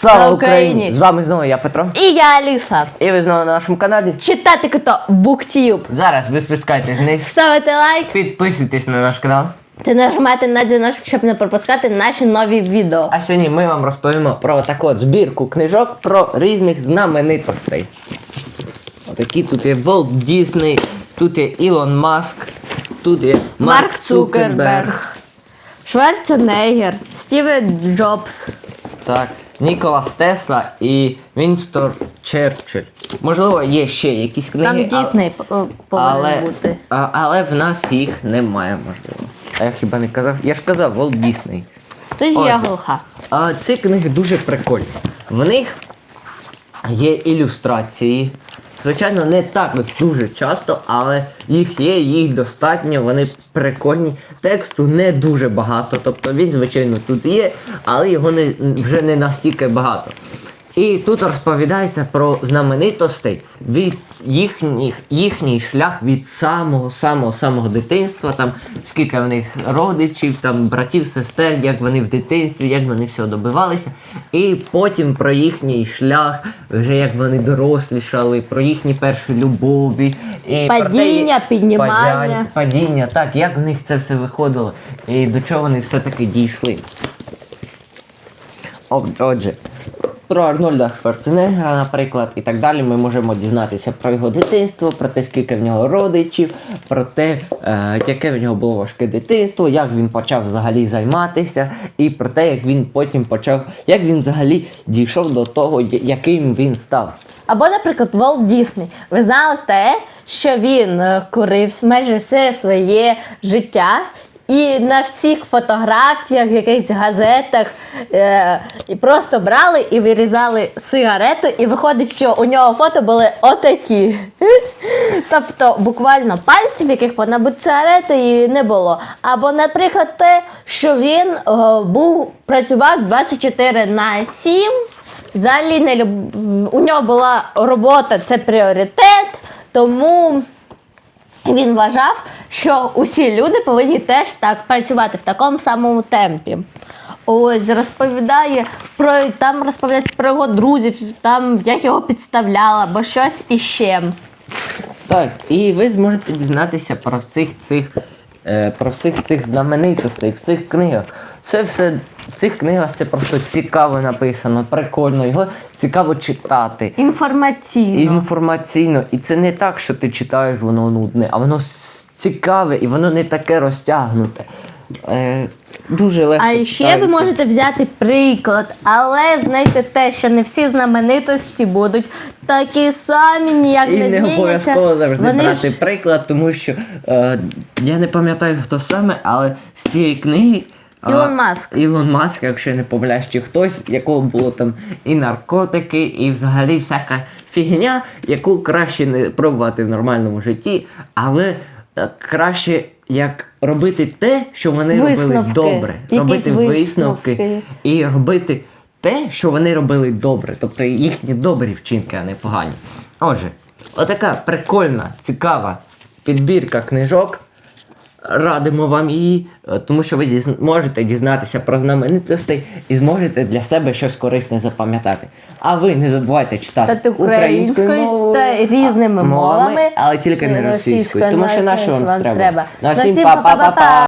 Слава Україні! З вами знову я Петро. І я Аліса. І ви знову на нашому каналі. Читати кото BookTube. Зараз ви спускайтесь вниз, Ставити лайк підписуйтесь на наш канал. та нажимати на дзвіночок, щоб не пропускати наші нові відео. А сьогодні ми вам розповімо про таку от збірку книжок про різних знаменитостей. Отакі тут є Волт Дісней, тут є Ілон Маск, тут є Марк Цукерберг, Шварценеггер, Стівен Джобс. Так, Ніколас Тесла і Вінстор Черчилль. Можливо, є ще якісь книги. Там Дісней повинен але, бути. а, але в нас їх немає, можливо. А я хіба не казав? Я ж казав Волт Дісней. Тож ж я глуха. А ці книги дуже прикольні. В них є ілюстрації. Звичайно, не так от дуже часто, але їх є, їх достатньо, вони прикольні. Тексту не дуже багато, тобто він, звичайно, тут є, але його не, вже не настільки багато. І тут розповідається про знаменитостей від їхніх, їхній шлях від самого самого самого дитинства, там скільки в них родичів, там братів, сестер, як вони в дитинстві, як вони всього добивалися. І потім про їхній шлях, вже як вони дорослішали, про їхні перші любові. І про те, Падіння, піднімання. падяння, падіння, так, як в них це все виходило, і до чого вони все-таки дійшли. О- Отже, про Арнольда Шварценеггера, наприклад, і так далі, ми можемо дізнатися про його дитинство, про те, скільки в нього родичів, про те, е, яке в нього було важке дитинство, як він почав взагалі займатися, і про те, як він потім почав, як він взагалі дійшов до того, яким він став. Або, наприклад, Волт Дісней. Ви знали те, що він е, курив майже все своє життя. І на всіх фотографіях, якихось газетах е, і просто брали і вирізали сигарету, і виходить, що у нього фото були отакі. Тобто буквально пальців, яких повинна бути сигарета, і не було. Або, наприклад, те, що він е, був працював 24 на 7, Взагалі не люб... у нього була робота, це пріоритет, тому він вважав, що усі люди повинні теж так працювати в такому самому темпі. Ось розповідає про там розповідається про його друзів, там як його підставляла, або щось іще. Так, і ви зможете дізнатися про всіх цих, про всіх цих знаменитостей в цих книгах. Це все в цих книгах це просто цікаво написано, прикольно, його цікаво читати. Інформаційно. Інформаційно. І це не так, що ти читаєш, воно нудне, а воно цікаве і воно не таке розтягнуте. Е, дуже легко. А ще ви читається. можете взяти приклад, але знайте те, що не всі знаменитості будуть такі самі, ніяк І не, не зміняться. обов'язково завжди Вони брати ж приклад, тому що е, я не пам'ятаю хто саме, але з цієї книги. а, Ілон Маск. Ілон Маск, якщо я не помиляюсь, чи хтось, якого було там і наркотики, і взагалі всяка фігня, яку краще не пробувати в нормальному житті, але е, краще як робити те, що вони робили добре. Якісь робити висновки висновки. і робити те, що вони робили добре, тобто їхні добрі вчинки, а не погані. Отже, отака прикольна, цікава підбірка книжок. Радимо вам її, е, тому що ви діз... можете дізнатися про знаменитостей і зможете для себе щось корисне запам'ятати. А ви не забувайте читати та українською та різними мовами, мовами, але тільки не російською. російською, Тому що ну, на що що вам треба? треба. На Ну, всім всім па-па-па-па! па-па-па!